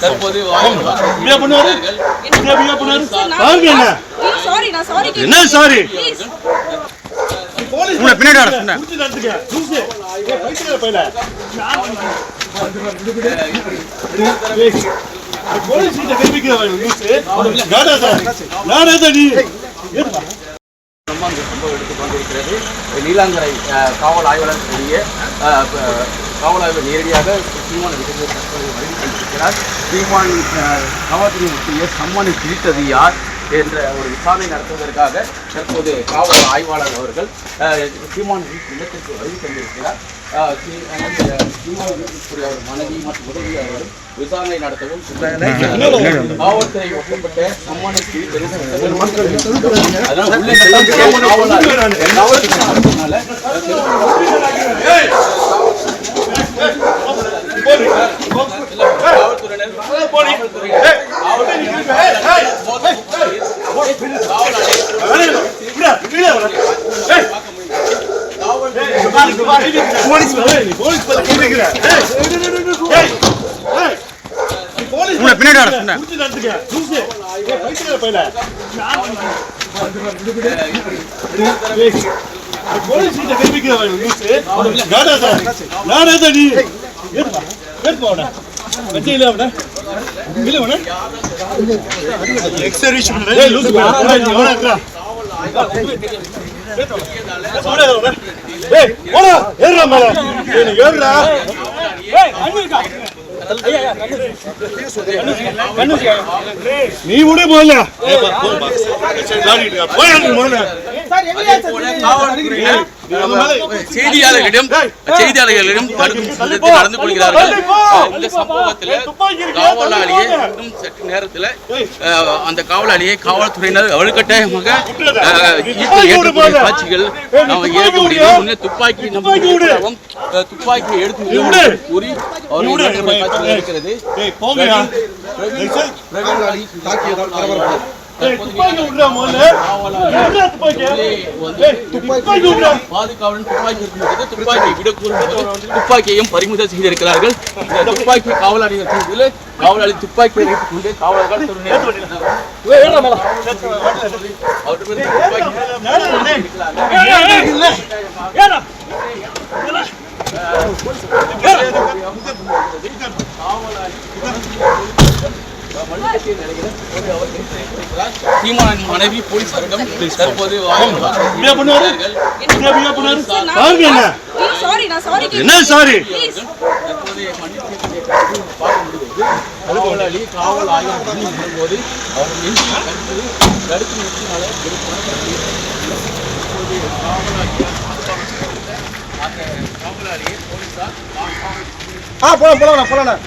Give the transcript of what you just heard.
தற்போது என்ன? சாரி பின்னாடி போலீஸ் சம்பவம் எடுத்துக் கொண்டிருக்கிறது. நீலாங்கரை காவல் ஆய்வாளர் கூடிய காவலர்கள் நேரடியாக சீமான் விடுதலை தற்போது சீமான் அஹ், காவல்துறை முக்கிய சம்மனை பிரித்தது யார் என்ற ஒரு விசாரணை நடத்துவதற்காக தற்போது காவல் ஆய்வாளர் அவர்கள் சீமான் இல்லத்திற்கு வருகை தந்திருக்கிறார். அஹ், அவர் மனைவி மற்றும் உதவியாளரும் விசாரணை நடத்தவும் காவல்துறை ஒப்பப்பட்ட சம்மனை பிரித்தது போலீஸ் கிட்ட கை வைக்கிறவன் நாடாதா நாடாதா நீ ஏப்பா ஏப்பா அவன வச்சீங்களா அவன இல்ல ஏய் நீ விடு போல செய்தியாளர்களிடம் செய்தியாளர்களிடம் விதத்தில் நடந்து கொள்கிறார்கள் இந்த சம்பவத்தில் காவலாளியை இன்னும் சற்று நேரத்தில் அந்த காவலாளியை காவல்துறையினர் வலுக்கட்டாயமாக ஏற்றக்கூடிய காட்சிகள் நாம் ஏற்க முடியும் முன்னே துப்பாக்கி நம்ம துப்பாக்கியை எடுத்து கூறி காட்சிகள் இருக்கிறது பிரகலாளி தாக்கியதால் பரபரப்பு துப்பாக்கி துப்பாக்கி துப்பாக்கி துப்பாக்கி துப்பாக்கியையும் பறிமுதல் செய்திருக்கிறார்கள் துப்பாக்கி செய்ததில் காவலாளி துப்பாக்கியை வைத்துக் கொண்டு காவலர்கள் துப்பாக்கி சீமான் மனைவி போலீசாரிடம் தற்போது என்ன. சாரி காவலாளி காவல் ஆய்வு பண்ணி வரும்போது அவர் நெஞ்சு கருத்து கருத்து நிறுத்தினால காவலாளியை போலீசார் ஆ போலாம் போலாம் போலாம்.